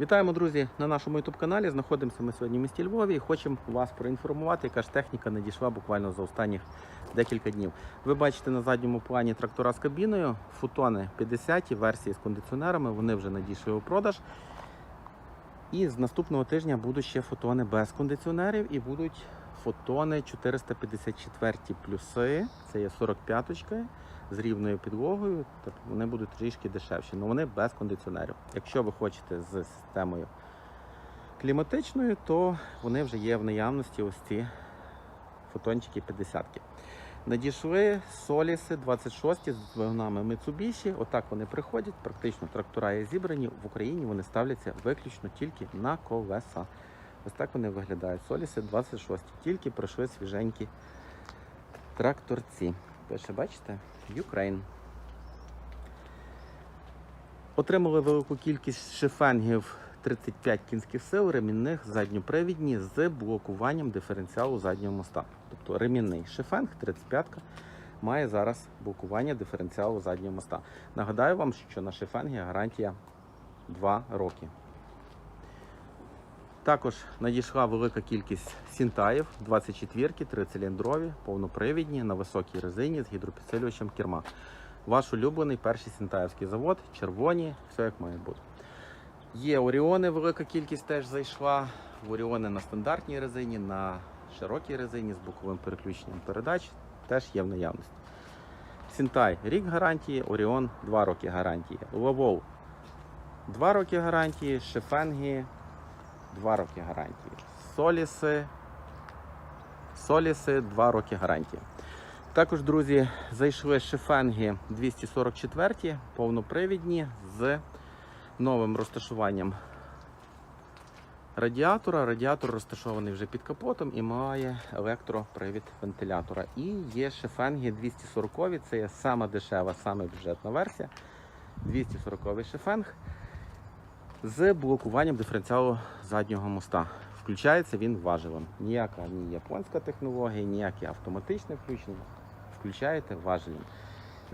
Вітаємо, друзі, на нашому youtube каналі. Знаходимося ми сьогодні в місті Львові і хочемо вас проінформувати, яка ж техніка надійшла буквально за останні декілька днів. Ви бачите на задньому плані трактора з кабіною, футони 50 версії з кондиціонерами. Вони вже надійшли у продаж. І з наступного тижня будуть ще фотони без кондиціонерів і будуть фотони 454 плюси. Це є 45 очки з рівною підлогою. Тобто вони будуть трішки дешевші, але вони без кондиціонерів. Якщо ви хочете з системою кліматичною, то вони вже є в наявності ось ці фотончики 50 -ки. Надійшли соліси 26 з двигунами Mitsubishi. Отак вони приходять. Практично трактора є зібрані. В Україні вони ставляться виключно тільки на колеса. Ось так вони виглядають. Соліси 26. Тільки пройшли свіженькі тракторці. Пише, бачите? Ukraine. Отримали велику кількість шифенгів 35 кінських сил, ремінних задньопривідні з блокуванням диференціалу заднього моста. Тобто ремінний шифенг 35 має зараз блокування диференціалу заднього моста. Нагадаю вам, що на шифенгі гарантія 2 роки. Також надійшла велика кількість сінтаїв, 24-ки, трициліндрові, повнопривідні на високій резині з гідропідсилювачем керма. Ваш улюблений перший сінтаївський завод, червоні, все як має бути. Є Оріони, велика кількість теж зайшла. Оріони на стандартній резині, на широкій резині з боковим переключенням передач теж є в наявності. Сінтай рік гарантії, Оріон 2 роки гарантії. Ловол 2 роки гарантії, Шефенгі 2 роки гарантії. Соліси. Соліси 2 роки гарантії. Також, друзі, зайшли шифенги 244, повнопривідні з новим розташуванням радіатора. Радіатор розташований вже під капотом і має електропривід вентилятора. І є шифенги 240, це є сама дешева, саме бюджетна версія. 240 шифенг з блокуванням диференціалу заднього моста. Включається він важелем. Ніяка ні японська технологія, ніяке автоматичне включення. Включаєте важелем.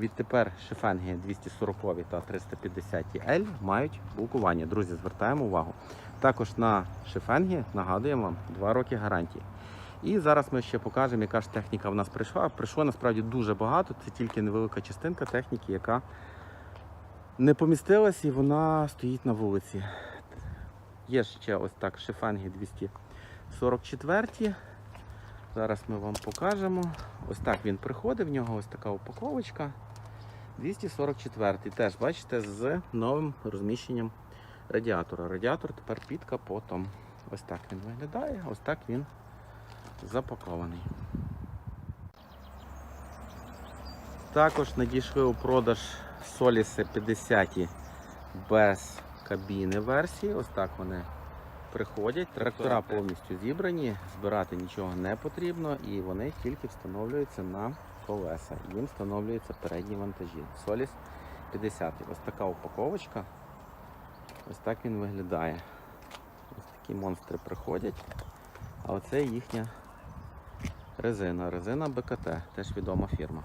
Відтепер шифенги 240 та 350 L мають блокування. Друзі, звертаємо увагу. Також на шифенги нагадуємо вам 2 роки гарантії. І зараз ми ще покажемо, яка ж техніка в нас прийшла. Прийшло насправді дуже багато. Це тільки невелика частинка техніки, яка не помістилась і вона стоїть на вулиці. Є ще ось так шифенги 244. Зараз ми вам покажемо. Ось так він приходить, в нього ось така упаковочка. 244 теж, бачите, з новим розміщенням радіатора. Радіатор тепер під капотом. Ось так він виглядає, ось так він запакований. Також надійшли у продаж Соліси 50 без кабіни версії. Ось так вони приходять. Трактора повністю зібрані, збирати нічого не потрібно, і вони тільки встановлюються на колеса. Їм встановлюються передні вантажі. Соліс 50. Ось така упаковочка. Ось так він виглядає. Ось такі монстри приходять. А оце їхня резина. Резина БКТ, теж відома фірма.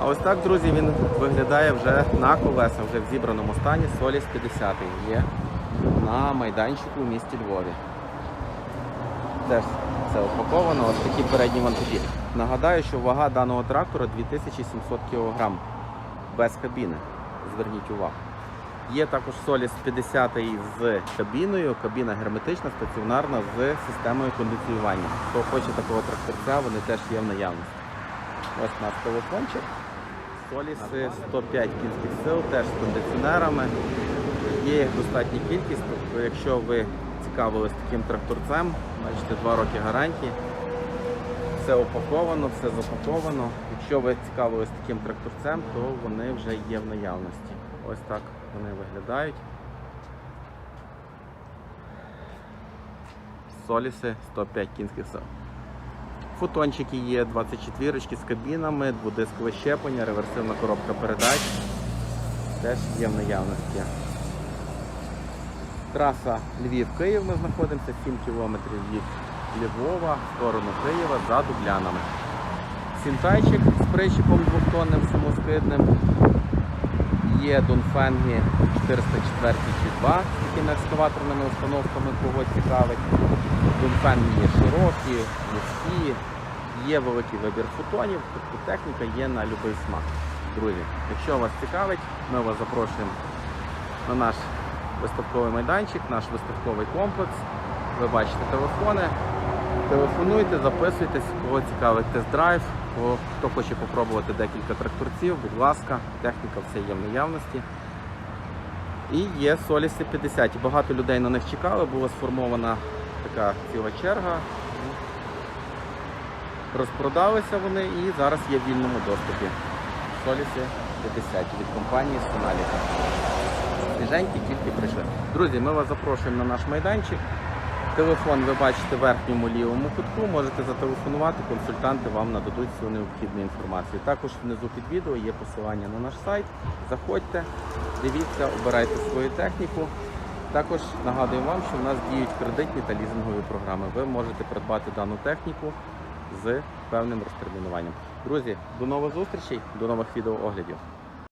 А ось так, друзі, він виглядає вже на колесах, вже в зібраному стані. Соліс 50 є на майданчику в місті Львові. Теж це упаковано, ось такі передні вантажі. Нагадаю, що вага даного трактора 2700 кг без кабіни. Зверніть увагу. Є також Соліс 50 з кабіною, кабіна герметична, стаціонарна з системою кондиціювання. Хто хоче такого тракторця, вони теж є в наявності. Ось наш телефончик. Соліси 105 кінських сил, теж з кондиціонерами. Є достатня кількість, тобто якщо ви цікавились таким тракторцем, бачите, 2 роки гарантії. Все упаковано, все запаковано. Якщо ви цікавились таким тракторцем, то вони вже є в наявності. Ось так вони виглядають. Соліси 105 кінських сил. Фотончики є 24 з кабінами, дводискове щеплення, реверсивна коробка передач. Теж є в наявності. Траса Львів-Київ ми знаходимося 7 кілометрів від Львова в сторону Києва за Дублянами. Сінтайчик з причіпом двохтонним самоскидним. Є Донфенгі 404 чи 2 з такими екскаваторними установками, кого цікавить. Донфен є широкі, вузькі, є великий вибір футонів, тобто техніка є на будь-який смак. Друзі, якщо вас цікавить, ми вас запрошуємо на наш виставковий майданчик, наш виставковий комплекс. Ви бачите телефони. Телефонуйте, записуйтесь, кого цікавить тест-драйв, хто хоче попробувати декілька тракторців, будь ласка, техніка все є в наявності. І є Соліси 50. І Багато людей на них чекали, була сформована така ціла черга. Розпродалися вони і зараз є в вільному доступі. Соліси 50 від компанії Соналіка. Свіженькі тільки прийшли. Друзі, ми вас запрошуємо на наш майданчик. Телефон ви бачите в верхньому лівому кутку. Можете зателефонувати, консультанти вам нададуть всю необхідну інформацію. Також внизу під відео є посилання на наш сайт. Заходьте, дивіться, обирайте свою техніку. Також нагадую вам, що в нас діють кредитні та лізингові програми. Ви можете придбати дану техніку з певним розтермінуванням. Друзі, до нових зустрічей, до нових відеооглядів.